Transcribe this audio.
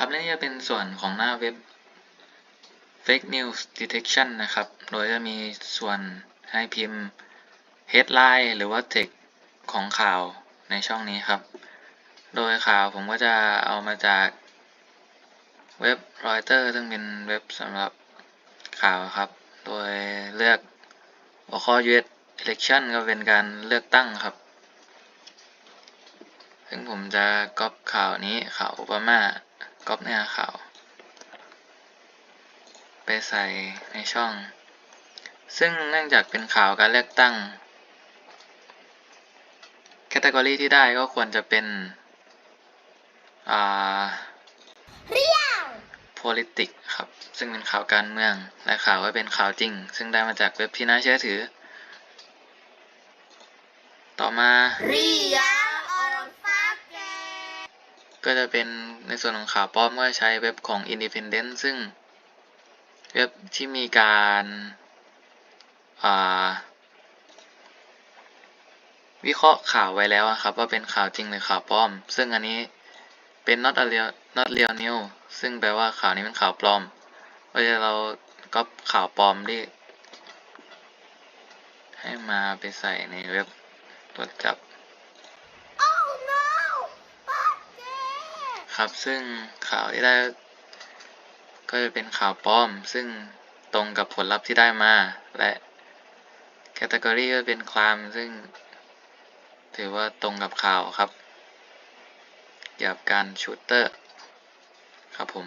ครับและนี่จะเป็นส่วนของหน้าเว็บ fake news detection นะครับ โดยจะมีส่วนให้พิมพ์ headline หรือว่า text ของข่าวในช่องนี้ครับ โดยข่าวผมก็จะเอามาจากเว็บ Reuters ซึ่งเป็นเว็บสำหรับข่าวครับ โดยเลือกหัวข้อ US election ก็เป็นการเลือกตั้งครับ ซึ่งผมจะก๊อปข่าวนี้ข่าวโอบามา ก๊อปเนื้อข่าว ไปใส่ในช่อง ซึ่งเนื่องจากเป็นข่าวการเลือกตั้ง แคตตากรีที่ได้ก็ควรจะเป็น อ่า politics ครับ ซึ่งเป็นข่าวการเมือง และข่าวก็เป็นข่าวจริง ซึ่งได้มาจากเว็บที่น่าเชื่อถือ ต่อมา Real or fake ก็จะเป็นในส่วนของข่าวปลอมก็ใช้เว็บของ Independent ซึ่งเว็บที่มีการาวิเคราะห์ข่าวไว้แล้วครับ ว่าเป็นข่าวจริงหรือข่าวปลอม ซึ่งอันนี้เป็น not a real not real news ซึ่งแปลว่าข่าวนี้เป็นข่าวปลอมเพราะฉะนั้นเราก็ข่าวปลอมที่ให้มาไปใส่ในเว็บตรวจจับ ครับ ซึ่งข่าวที่ได้ ก็จะเป็นข่าวปลอม ซึ่งตรงกับผลลัพธ์ที่ได้มา และแคตตากรีก็เป็นคลามซึ่ง ถือว่าตรงกับข่าวครับเกี่ยวกับการชูตเตอร์ ครับผม